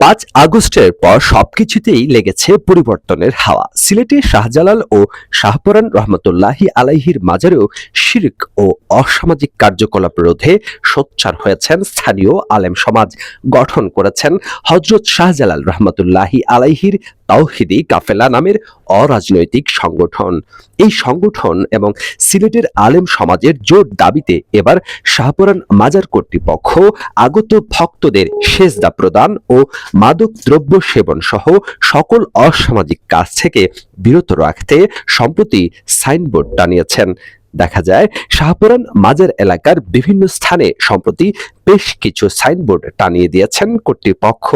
পাঁচ আগস্টের পর সবকিছুতেই লেগেছে পরিবর্তনের হাওয়া। সিলেটে শাহজালাল ও শাহপরান রহমতুল্লাহি আলাইহির মাজারেও শিরক ও অসামাজিক কার্যকলাপ রোধে সোচ্চার হয়েছেন স্থানীয় আলেম সমাজ। গঠন করেছেন হজরত শাহজালাল রহমতুল্লাহি আলাইহির তাওহিদি কাফেলা নামের অরাজনৈতিক সংগঠন। এই সংগঠন এবং সিলেটের আলেম সমাজের জোর দাবিতে এবার শাহপরান মাজার কর্তৃপক্ষ আগত ভক্তদের সেজদা প্রদান ও মাদক দ্রব্য সেবন সহ সকল অসামাজিক কাজ থেকে বিরত রাখতে সম্প্রতি সাইনবোর্ড টানিয়েছেন। দেখা যায়, শাহপুরান মাজার এলাকার বিভিন্ন স্থানে সম্প্রতি বেশ কিছু সাইনবোর্ড টানিয়ে দিয়েছেন কর্তৃপক্ষ।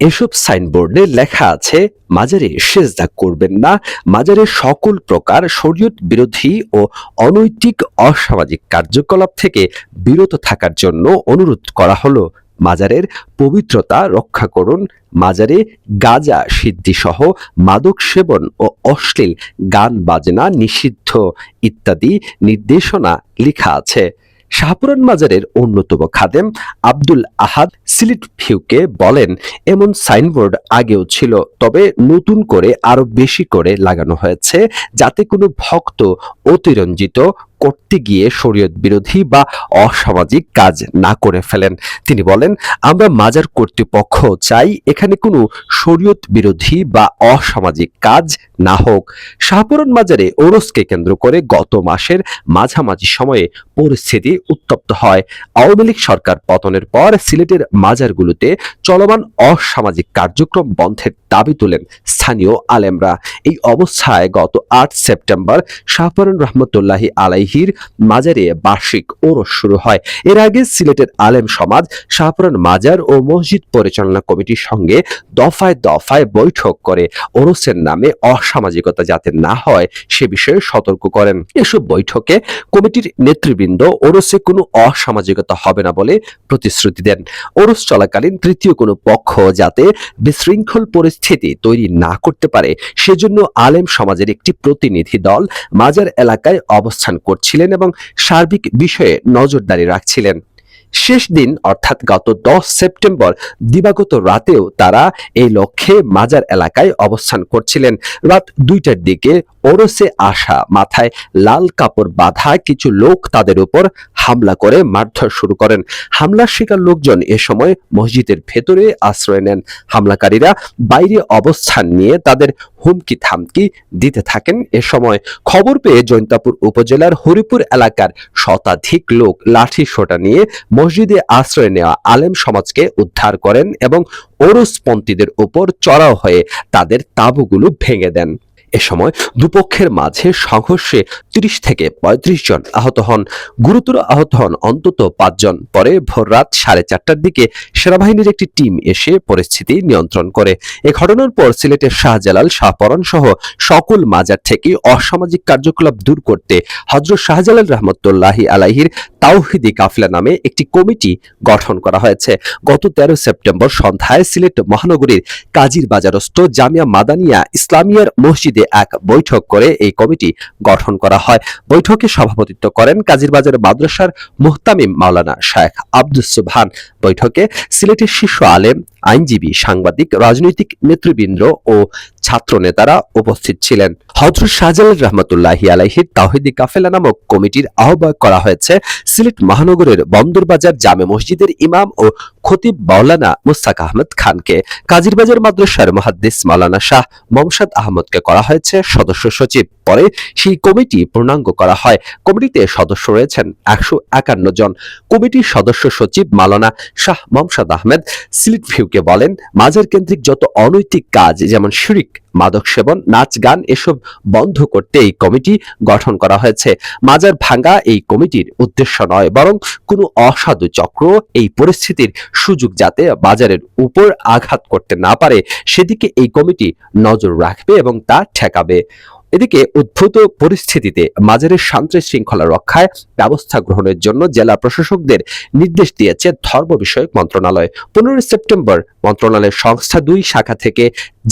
এসব সাইনবোর্ডে লেখা আছে, মাজারে সেজদা করবেন না। মাজারে সকল প্রকার শরীয়ত বিরোধী ও অনৈতিক অসামাজিক কার্যকলাপ থেকে বিরত থাকার জন্য অনুরোধ করা হলো। মাজারের পবিত্রতা রক্ষা করুন। মাজারে গাজা সিদ্ধিসহ মাদক সেবন ও অশ্লীল গান, বাজনা নিষিদ্ধ ইত্যাদি নির্দেশনা লেখা আছে। শাহপুরান মাজারের অন্যতম খাদেম আব্দুল আহাদ সিলিট ফিউকে বলেন, এমন সাইনবোর্ড আগেও ছিল, তবে নতুন করে আরও বেশি করে লাগানো হয়েছে, যাতে কোনো ভক্ত অতিরঞ্জিত করতে গিয়ে শরীয়ত বিরোধী বা অসামাজিক কাজ না করে ফেলেন। তিনি বলেন, আমরা মাজার কর্তৃপক্ষ চাই এখানে কোনো শরীয়ত বিরোধী বা অসামাজিক কাজ না হোক। শাহপুরন মাজারে ওরসকে কেন্দ্র করে গত মাসের মাঝামাঝি সময়ে পরিস্থিতি উত্তপ্ত হয়। আওয়ামী লীগ সরকার পতনের পর সিলেটের মাজারগুলোতে চলমান অসামাজিক কার্যক্রম বন্ধের দাবি তোলেন স্থানীয় আলেমরা। এই অবস্থায় গত আট সেপ্টেম্বর শাহপুরন রহমতুল্লাহি আলাইহির মাজারে বার্ষিক ওরস শুরু হয়। এর আগে সিলেটের আলেম সমাজ, শাহপুরান মাজার ও মসজিদ পরিচালনা কমিটির সঙ্গে দফায় দফায় বৈঠক করে। ওরসের নামে অসামাজিকতা যাতে না হয়, সে বিষয়ে সতর্ক করেন। এসব বৈঠকে কমিটির নেতৃবৃন্দ ওরসে কোনো অসামাজিকতা হবে না বলে প্রতিশ্রুতি দেন। ওরস চলাকালীন তৃতীয় কোনো পক্ষ যাতে বিশৃঙ্খল পরিস্থিতি তৈরি না করতে পারে, সেজন্য আলেম সমাজের একটি প্রতিনিধি দল মাজার এলাকায় অবস্থান করছিলেন এবং সার্বিক বিষয়ে নজরদারি রাখছিলেন। শেষ দিন, অর্থাৎ গত দশ সেপ্টেম্বর দিবাগত রাতেও তারা এই লক্ষ্যে মাজার এলাকায় অবস্থান করছিলেন। রাত দুইটার দিকে ওরসে আসা মাথায় লাল কাপড় বাঁধা কিছু লোক তাদের উপর হামলা করে মারধর শুরু করেন। হামলার শিকার লোকজন এ সময় মসজিদের ভেতরে আশ্রয় নেন। হামলাকারীরা বাইরে অবস্থান নিয়ে তাদের হুমকি থামকি দিতে থাকেন। এ সময় খবর পেয়ে জৈন্তাপুর উপজেলার হরিপুর এলাকার শতাধিক লোক লাঠি সোটা নিয়ে মসজিদে আশ্রয় নেওয়া আলেম সমাজকে উদ্ধার করেন এবং ওরুসপন্থীদের উপর চড়াও হয়ে তাদের তাঁবুগুলো ভেঙে দেন। এ সময় দুপক্ষের মাঝে সংঘর্ষে ত্রিশ থেকে ৩৫ জন আহত হন। গুরুতর আহত হন অন্তত পাঁচজন পরে ভোররাত সাড়ে চারটার দিকে সেনাবাহিনীর একটি টিম এসে পরিস্থিতি নিয়ন্ত্রণ করে। এ ঘটনার পর সিলেটের শাহজালাল, শাহপরণ সহ সকল মাজার থেকে অসামাজিক কার্যকলাপ দূর করতে হজরত শাহজালাল রহমতুল্লাহি আলাহির তাওহিদি কাফলা নামে একটি কমিটি গঠন করা হয়েছে। গত তেরো সেপ্টেম্বর সন্ধ্যায় সিলেট মহানগরীর কাজীর বাজারস্থ জামিয়া মাদানিয়া ইসলামিয়ার মসজিদে এক বৈঠক করে এই কমিটি গঠন করা হয়। বৈঠকে সভাপতিত্ব করেন কাজিরবাজার মাদ্রাসার মুহতামিম মাওলানা শায়েখ আব্দুস সুবহান। বৈঠকে সিলেটের শীর্ষ আলেম আইনজীবী, সাংবাদিক, রাজনৈতিক নেতৃবৃন্দ ও ছাত্র নেতারা উপস্থিত ছিলেন। হজরত শাহজালাল রহমতুল্লাহি আলাইহির তাহিদি কাফেলা নামক কমিটির আহ্বায়ক করা হয়েছে সিলেট মহানগরের বন্দরবাজার জামে মসজিদের ইমাম ও খতিব মাওলানা মুস্তাক আহমদ খানকে। কাজিরবাজার মাদ্রাসার মহাদ্দিস মাওলানা শাহ মমসাদ আহমদকে করা হয়েছে সদস্য সচিব। পরে সেই কমিটি পূর্ণাঙ্গ করা হয়। কমিটিতে সদস্য রয়েছেন একশো একান্ন জন। কমিটির সদস্য সচিব মাওলানা শাহ মমসাদ আহমেদ সিলেট ভিউকে বলেন মাজার কেন্দ্রিক যত অনৈতিক কাজ, যেমন শিরিক, মাদক সেবন, নাচ গান, এসব বন্ধ করতে এই কমিটি গঠন করা হয়েছে। মাজার ভাঙ্গা এই কমিটির উদ্দেশ্য নয়, বরং কোনো অসাধু চক্র এই পরিস্থিতির সুযোগ যাতে বাজারের উপর আঘাত করতে না পারে, সেদিকে এই কমিটি নজর রাখবে এবং তা ঠেকাবে। এদিকে উদ্ভূত পরিস্থিতিতে মাজারের শান্তি শৃঙ্খলা রক্ষায় ব্যবস্থা গ্রহণের জন্য জেলা প্রশাসকদের নির্দেশ দিয়েছে ধর্ম বিষয়ক মন্ত্রণালয়। পনেরোই সেপ্টেম্বর মন্ত্রণালয়ের সংস্থা দুই শাখা থেকে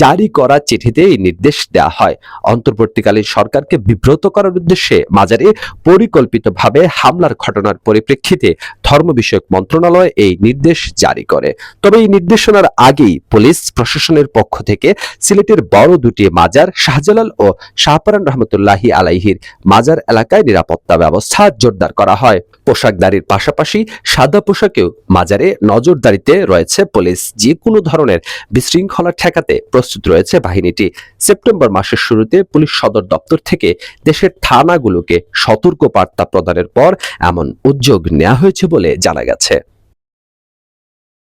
জারি করা চিঠিতে এই নির্দেশ দেওয়া হয়। অন্তর্বর্তীকালীন সরকারকে বিব্রত করার উদ্দেশ্যে মাজারে পরিকল্পিতভাবে হামলার ঘটনার পরিপ্রেক্ষিতে ধর্ম বিষয়ক মন্ত্রণালয় এই নির্দেশ জারি করে। তবে এই নির্দেশনার আগেই পুলিশ প্রশাসনের পক্ষ থেকে সিলেটের বড় দুটি মাজার, শাহজালাল ও শাহপারান রহমতুল্লাহি আলাইহির মাজার এলাকায় নিরাপত্তা ব্যবস্থা জোরদার করা হয়। পোশাকদারির পাশাপাশি সাদা পোশাকেও মাজারে নজরদারিতে রয়েছে পুলিশ। যে কোনো ধরনের বিশৃঙ্খলা ঠেকাতে প্রস্তুত রয়েছে বাহিনীটি। সেপ্টেম্বর মাসের শুরুতে পুলিশ সদর দপ্তর থেকে দেশের থানাগুলোকে সতর্ক বার্তা প্রদানের পর এমন উদ্যোগ নেওয়া হয়েছে বলে জানা গেছে।